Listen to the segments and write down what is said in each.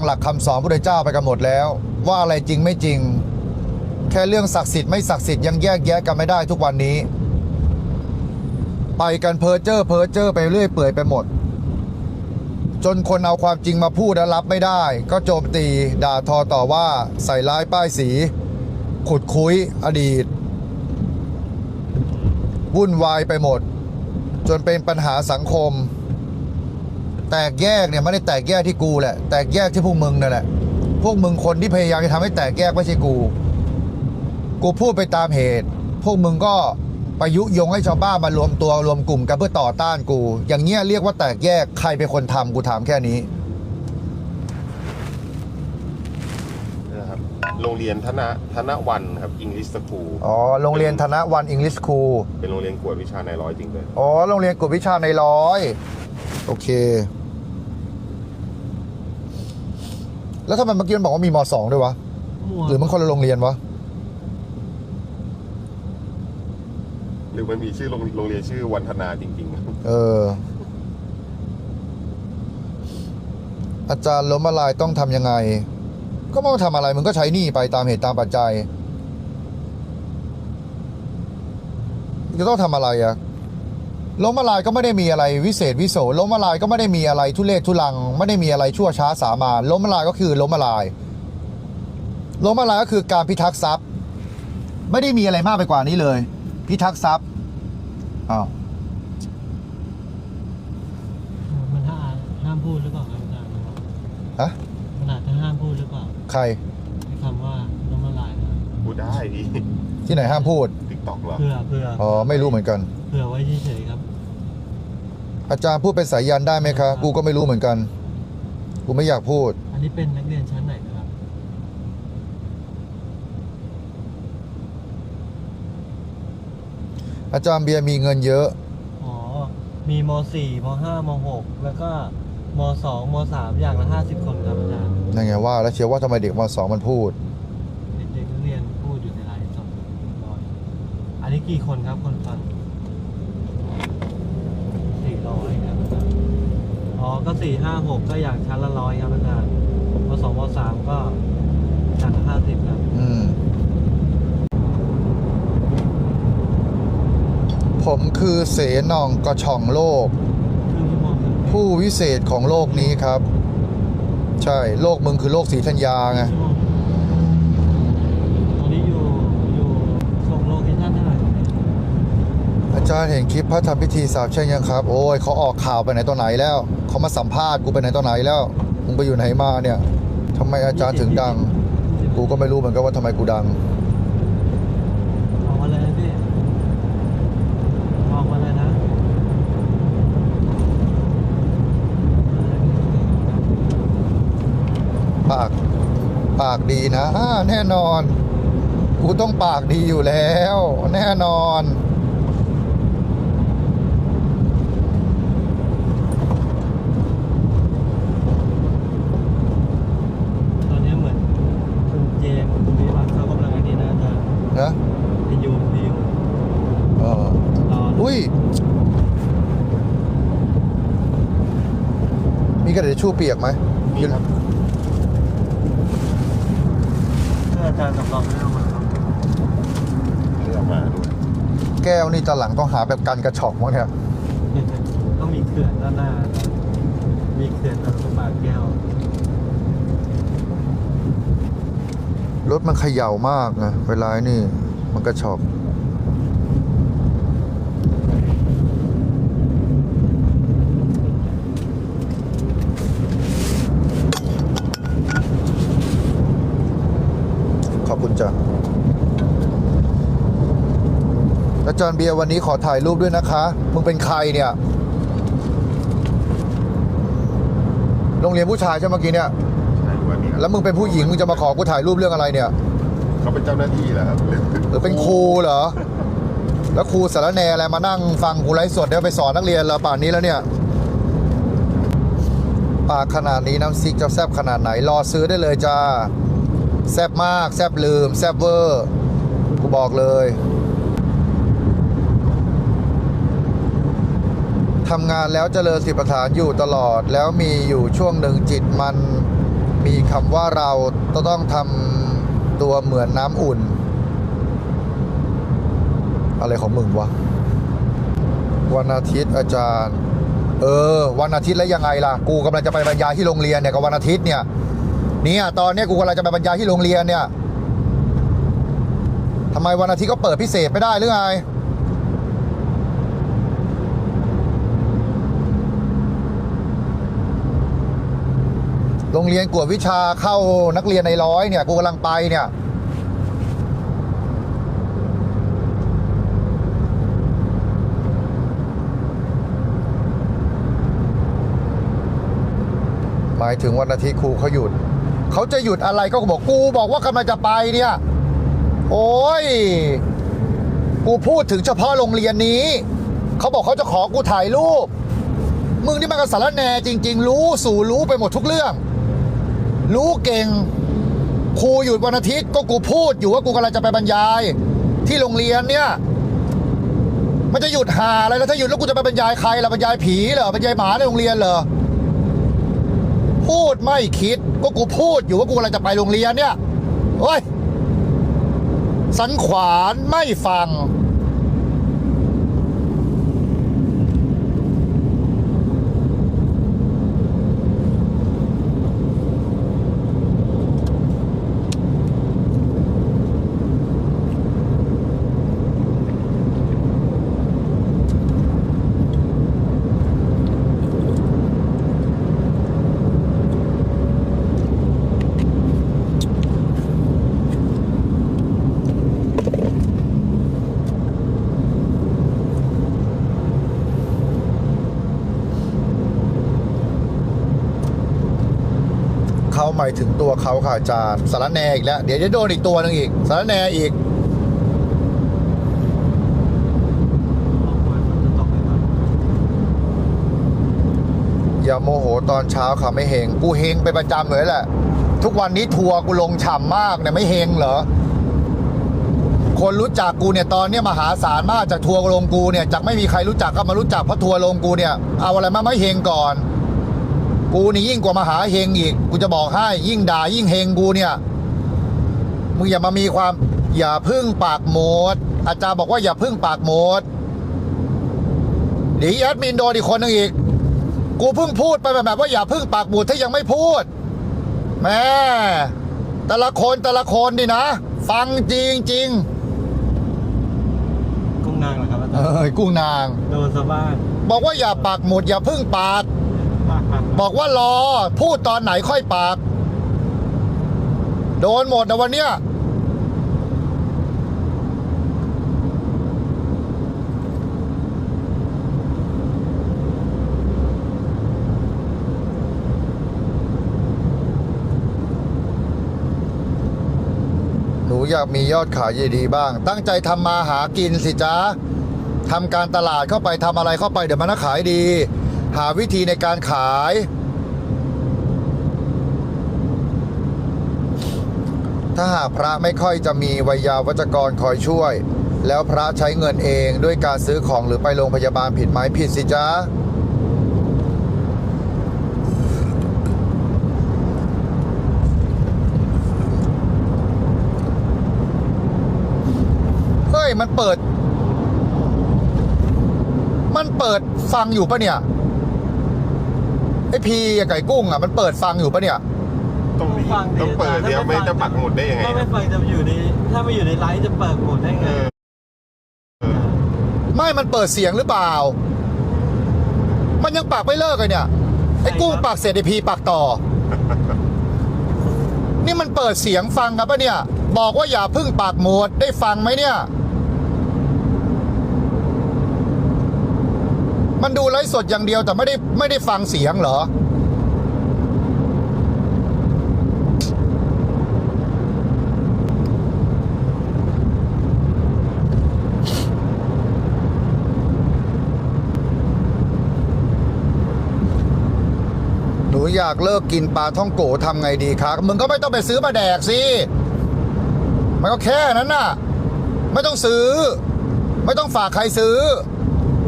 งหลักคำสอนพระเจ้าไปกันหมดแล้ว ว่าอะไรจริงไม่จริง แค่เรื่องศักดิ์สิทธิ์ไม่ศักดิ์สิทธิ์ยังแยกแยะกันไม่ได้ทุกวันนี้ ไปกันเพอเจอร์เพอเจอร์ไปเรื่อยเปื่อยไปหมด จนคนเอาความจริงมาพูดแล้วรับไม่ได้ ก็โจมตีด่าทอต่อว่าใส่ร้ายป้ายสี ขุดคุยอดีตวุ่นวายไปหมด จนเป็นปัญหาสังคม แตกแยกเนี่ยไม่ได้แตกแยกที่กูแหละ แตกแยกที่พวกมึงนั่นแหละ พวกมึงคนที่พยายามจะทำให้แตกแยกไม่ใช่กู กูพูดไปตามเหตุ พวกมึงก็ไปยุยงให้ชาวบ้านมารวมตัวรวมกลุ่มกันเพื่อต่อต้านกู อย่างเงี้ยเรียกว่าแตกแยกใครเป็นคนทำกูถามแค่นี้นะครับโรงเรียนธนธนวันครับอิงลิสคูอ๋อโรงเรียนธนวันอังกฤษครูเป็นโรงเรียนกวดวิชาในร้อยจริงเลยอ๋อโรงเรียนกวดวิชาในร้อยโอเค แล้วทำไมเมื่อกี้มันบอกว่ามีมสองด้วยวะ หรือมันคนละโรงเรียนวะ หรือมันมีชื่อโรงโรงเรียนชื่อวันธนาจริงๆครับเออ อาจารย์ล้มละลายต้องทำยังไง ก็ไม่ต้องทำอะไรมึงก็ใช้หนี้ไปตามเหตุตามปัจจัย จะต้องทำอะไรอะ ล้มละลายก็ไม่ได้มีอะไรวิเศษวิโสล้มละลายก็ไม่ได้มีอะไรทุเลศทุลัง ไม่ได้มีอะไรชั่วช้าสามานล้มละลายก็คือล้มละลาย ล้มละลายก็คือการพิทักษ์ทรัพย์ ไม่ได้มีอะไรมากไปกว่านี้เลย พิทักษ์ทรัพย์อ้าวมันห้ามห้ามพูดหรือเปล่าครับอาจารย์นะครับฮะมันอาจจะห้ามพูดหรือเปล่าใครไอ้คำว่าล้มละลายนะพูดได้ดิที่ไหนห้ามพูดติ๊กต็อกเหรอเพื่อเพื่ออ๋อไม่รู้เหมือนกันเพื่อไว้เฉยๆครับ อาจารย์พูดเป็นสายยันได้ไหมคะ กูก็ไม่รู้เหมือนกัน กูไม่อยากพูด อันนี้เป็นนักเรียนชั้นไหนนะครับ อาจารย์เบียร์มีเงินเยอะ อ๋อ มีม .4 ม .5 ม .6 แล้วก็ม .2 ม .3 อย่างละ 50 คนครับอาจารย์ยังไงว่า แล้วเชียวว่าทำไมเด็กมสองมันพูด เด็กๆนักเรียนพูดอยู่ในไลฟ์สดร้อยอันนี้กี่คนครับคนฟังสี่ ร้อยครับอาจารย์อ๋อก็สี่ห้าหกก็อย่างชั้นละร้อยครับอาจารย์มสองมสามก็อย่างละห้าสิบครับ อืม ผมคือเสนองกระช่องโลก ครึ่งชั่วโมงครับผู้วิเศษของโลกนี้ครับ ใช่ โลกมึงคือโลกสีธัญญาไง ชั่วโมงตอนนี้อยู่อยู่ส่งโลเคชั่นเท่าไหร่ครับเนี่ย อา จารย์เห็นคลิปพระทำพิธีสาบแช่งยังครับ โอ้ยเขาออกข่าวไปไหนตอนไหนแล้ว เขามาสัมภาษณ์กูไปไหนตอนไหนแล้วมึงไปอยู่ไหนมาเนี่ยทำไมอาจารย์ถึงดัง กูก็ไม่รู้เหมือนกันว่าทำไมกูดังออกมาเลยนะพี่ออกมาเลยนะปากปากดีนะอ่าแน่นอน กูต้องปากดีอยู่แล้ว แน่นอน ตอนนี้เหมือนคุณเจมส์คุณวิวัฒน์เขากำลังไอ้นี่นะอาจารย์ นะ พยูนพยูน เออ รอ อุ้ย มีกระดาษทิชชู่เปียกไหมมีครับเพื่ออาจารย์สำรองไม่เอามาครับเลือกมาด้วยแก้วนี่ตอนหลังต้องหาแบบกันกระชอกมั้งเนี่ยต้องมีเขื่อนด้านหน้า มีเขื่อนตรงปากแก้ว รถมันเขย่ามากนะเวลาไอ้นี่มันกระชอก ขอบคุณจ้ะอา จารย์เบียร์วันนี้ขอถ่ายรูปด้วยนะคะ มึงเป็นใครเนี่ย โรงเรียนผู้ชายใช่ไหมเมื่อกี้เนี่ยใช่วันนี้ครับแล้วมึงเป็นผู้หญิงมึงจะมาขอกูถ่ายรูปเรื่องอะไรเนี่ย เขาเป็นเจ้าหน้าที่เหรอครับหรือเป็นครูเหรอ แล้วครูสารแหนอะไรมานั่งฟังกูไลฟ์สดเดี๋ยวไปสอนนักเรียนเหรอป่านนี้แล้วเนี่ยปากขนาดนี้น้ำซิกจะแซบขนาดไหน รอซื้อได้เลยจ้า แซบมาก แซบลืม แซบเวอร์ กูบอกเลย ทำงานแล้วเจริญสิบประฐานอยู่ตลอด แล้วมีอยู่ช่วงหนึ่งจิตมันมีคำว่าเราต้องทำตัวเหมือนน้ำอุ่น อะไรของมึงวะ วันอาทิตย์อาจารย์ เออ วันอาทิตย์แล้วยังไงล่ะ กูกำลังจะไปบรรยายที่โรงเรียนเนี่ยกับวันอาทิตย์เนี่ยเนี่ยตอนเนี้ยกูกำลังจะไปบรรยายที่โรงเรียนเนี่ยทำไมวันอาทิตย์ก็เปิดพิเศษไม่ได้หรือไง โรงเรียนกวดวิชาเข้านักเรียนในร้อยเนี่ย กูกำลังไปเนี่ย หมายถึงวันอาทิตย์ครูเขาหยุด เขาจะหยุดอะไรก็บอกกูบอกว่ากำลังจะไปเนี่ย โอ้ย กูพูดถึงเฉพาะโรงเรียนนี้ เขาบอกเขาจะขอกูถ่ายรูป มึงนี่มันก็สารแหนจริง ๆ รู้สู่รู้ไปหมดทุกเรื่อง รู้เก่งครูหยุดวันอาทิตย์ก็กูพูดอยู่ว่ากูกำลังจะไปบรรยาย ที่โรงเรียนเนี่ยมันจะหยุดหาอะไรแล้วถ้าหยุดแล้วกูจะไปบรรยายใครล่ะบรรยายผีเหรอบรรยายหมาในโรงเรียนเหรอพูดไม่คิดก็กูพูดอยู่ว่ากูกำลังจะไปโรงเรียนเนี่ยโอ้ยสันขวานไม่ฟัง เขาหมายถึงตัวเขาค่ะอาจารย์สารแนอีกแล้ว เดี๋ยวจะโดนอีกตัวหนึงอีกสารแนอีก อย่าโมโหตอนเช้าค่ะไม่เฮงกูเฮงไปนประจำเลยแหละ ทุกวันนี้ทัวร์กูลงฉ่ำมากเนี่ยไม่เฮงเหรอคนรู้จักกูเนี่ยตอนเนี้ยมหาศาลมากจากทัวร์ลงกูเนี่ยจากไม่มีใครรู้จักก็มารู้จักเพราะทัวร์ลงกูเนี่ยเอาอะไรมาไม่เฮงก่อน กูนี่ยิ่งกว่ามหาเฮงอีก กูจะบอกให้ยิ่งด่ายิ่งเฮงกูเนี่ย มึงอย่ามามีความอย่าพึ่งปากโหมด อาจารย์บอกว่าอย่าพึ่งปากโหมดเดี๋ยวแอดมินโดนอีกคนหนึงอีก กูเพิ่งพูดไปแบบว่าอย่าพึ่งปากโหมดถ้ายังไม่พูดแม่แต่ละคนแต่ละคนนี่นะ ฟังจริงจริงกุ้งนางเหรอครับอาๆจารย์เอ้ยกุ้งนาง โดนสะบ้าน บอกว่าอย่าปากหมุดอย่าพึ่งปาก บอกว่ารอ พูดตอนไหนค่อยปาก โดนหมดนะวันเนี้ยหนูอยากมียอดขายดีๆบ้าง ตั้งใจทำมาหากินสิจ๊ะทำการตลาดเข้าไปทำอะไรเข้าไปเดี๋ยวมันก็ขายดี หาวิธีในการขาย ถ้าหากพระไม่ค่อยจะมีวิยาวัจกรคอยช่วย แล้วพระใช้เงินเองด้วยการซื้อของหรือไปโรงพยาบาลผิดไหมผิดสิจ๊ะเฮ้ยมันเปิด มันเปิดฟังอยู่ปะเนี่ย ไอพีกับไก่กุ้งอะมันเปิดฟังอยู่ปะเนี่ยต้องมีต้องเปิดเดี๋ยวไม่จะปักหมุดได้ยังไงถ้าคไม่รับฟังจะอยู่ในถ้าไม่อยู่ในไลฟ์จะเปิดหมดได้เอไงอเออไม่มันเปิดเสียงหรือเปล่า มันยังปากไม่เลิกเลยเนี่ย ไอ้กุ้งปากเสร็จไอพีปากต่อ นี่มันเปิดเสียงฟังครับปะเนี่ย บอกว่าอย่าพึ่งปากโหมดได้ฟังไหมเนี่ย มันดูไลฟ์สดอย่างเดียวแต่ไม่ได้ไม่ได้ฟังเสียงเหรอ หนูอยากเลิกกินปลาท่องโกทำไงดีครับมึงก็ไม่ต้องไปซื้อมาแดกสิ มันก็แค่นั้นน่ะ ไม่ต้องซื้อ ไม่ต้องฝากใครซื้อ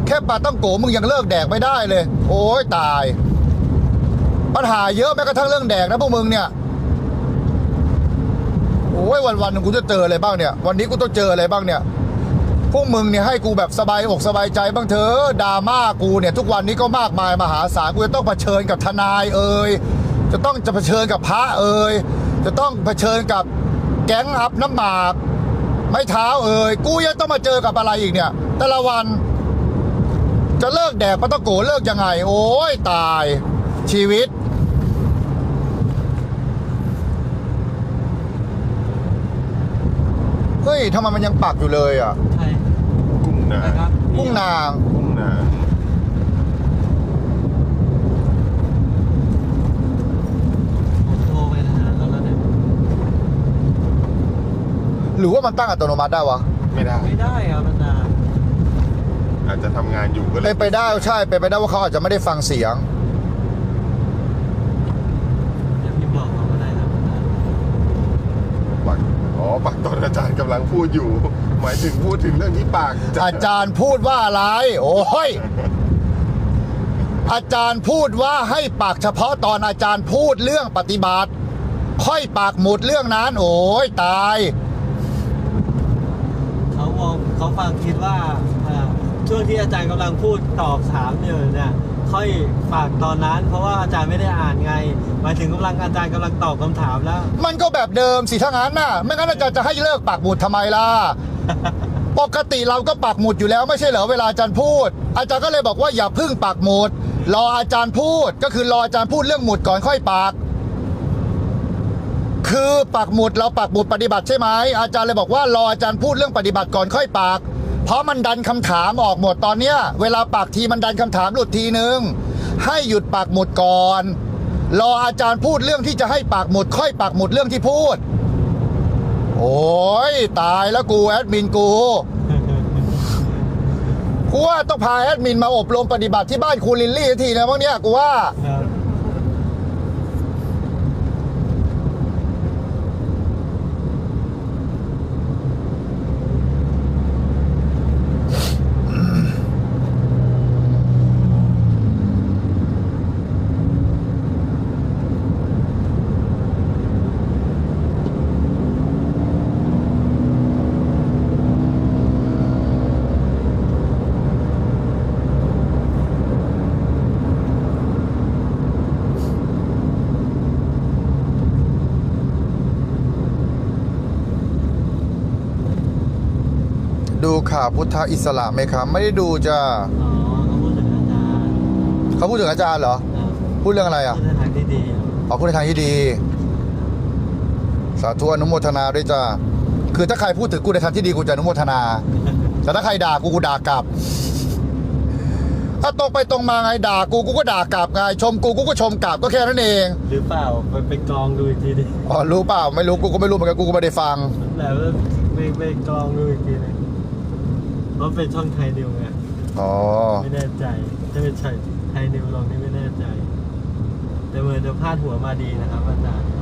แค่ปลาต้องโกมึงยังเลิกแดกไม่ได้เลย โอ้ยตาย ปัญหาเยอะแม้กระทั่งเรื่องแดกนะพวกมึงเนี่ยโอ้ยวันวันๆกูจะเจออะไรบ้างเนี่ย วันนี้กูต้องเจออะไรบ้างเนี่ยพวกมึงเนี่ยให้กูแบบสบายอกสบายใจบ้างเถอะดราม่ากูเนี่ยทุกวันนี้ก็มากมายมหาศาลกูจะต้องเผชิญกับทนายเอ่ยจะต้องจะเผชิญกับพระเอ่ยจะต้องเผชิญกับแก๊งอัพน้ำหมาก ไม้เท้าเอ่ยกูยังต้องมาเจอกับอะไรอีกเนี่ย แต่ละวัน จะเลิกแดกปะตะโกเลิกยังไง โอ้ยตาย ชีวิต เฮ้ยทำไมมันยังปักอยู่เลยอะ ใช่กุ้งนานะครับกุ้งนาง กุ้งนาผมโทรไปหาเขาแล้วเนี่ยหรือว่ามันตั้งอัตโนมัติได้วะ ไม่ได้ ไม่ได้ครับอาจารย์ อาจจะทำงานอยู่ก็เลเป็ยนไปได้ใช่เป็นไปได้ว่าเขาอาจจะไม่ได้ฟังเสียงเดี๋ยวพี่บอกเขาก็ได้ครับอาจารย์ปักอ๋อปักตอนอาจารย์กำลังพูดอยู่ หมายถึงพูดถึงเรื่องที่ปากอาจารย์พูดว่าอะไร โอ้ยอาจารย์พูดว่าให้ปากเฉพาะตอนอาจารย์พูดเรื่องปฏิบัติ ค่อยปากหมุดเรื่องนั้น โอ้ยตาย เขามองเขาฟังคิดว่าอ่า ช่วงที่อาจารย์กำลังพูดตอบถามอยู่เนี่ยค่อยฝากตอนนั้น เพราะว่าอาจารย์ไม่ได้อ่านไงหมายถึงกำลังอาจารย์กำลังตอบคำถามแล้ว มันก็แบบเดิมสิถ้างั้นน่ะไม่งั้นอาจารย์จะให้เลิกปากหมุดทำไมล่ะปกติเราก็ปักหมุดอยู่แล้วไม่ใช่เหรอเวลาอาจารย์พูด อาจารย์ก็เลยบอกว่าอย่าพึ่งปักหมุดรออาจารย์พูดก็คือรออาจารย์พูดเรื่องหมุดก่อนค่อยปักคือปักหมุดเราปักหมุดปฏิบัติใช่ไหมอาจารย์เลยบอกว่ารออาจารย์พูดเรื่องปฏิบัติก่อนค่อยปัก เพราะมันดันคำถามออกหมดตอนเนี้ย เวลาปักทีมันดันคำถามหลุดทีนึง ให้หยุดปักหมุดก่อนรออาจารย์พูดเรื่องที่จะให้ปักหมุด ค่อยปักหมุดเรื่องที่พูด โอ้ยตายแล้วกูแอดมินกูกูว่าต้องพาแอดมินมาอบรมปฏิบัติที่บ้านครูลินลี่ทีนะพวกเนี้ยกูว่า ครับ ข่าวพุทธอิสระไหมครับ ไม่ได้ดูจ้าอ๋อเขาพูดถึงอาจารย์เขาพูดถึงอาจารย์เหรอครับพูดเรื่องอะไรอะพูดในทางที่ดีครับเอาพูดในทางที่ดี สาธุอนุโมทนาด้วยจ้าคือถ้าใครพูดถึงกูในทางที่ดีกูจะอนุโมทนา แต่ถ้าใครด่ากูกูด่ากลับถ้าตรงไปตรงมาไงด่ากูกูก็ด่ากลับไงชมกูกูก็ชมกลับก็แค่นั้นเอง หรือเปล่าไปไปกรองดูอีกทีดิอ๋อรู้เปล่าไม่รู้กูก็ไม่รู้เหมือนกันกูก็ไม่ได้ฟังแต่ว่าไปไปกรองดูอีกทีนึงเพ ราะเป็นช่องไทยนิวไงอ๋อ ไม่แน่ใจถ้าเป็นใช่ไทยนิวลองนี่ไม่แน่ใจ แต่เหมือนจะพาดหัวมาดีนะครับอาจารย์อืม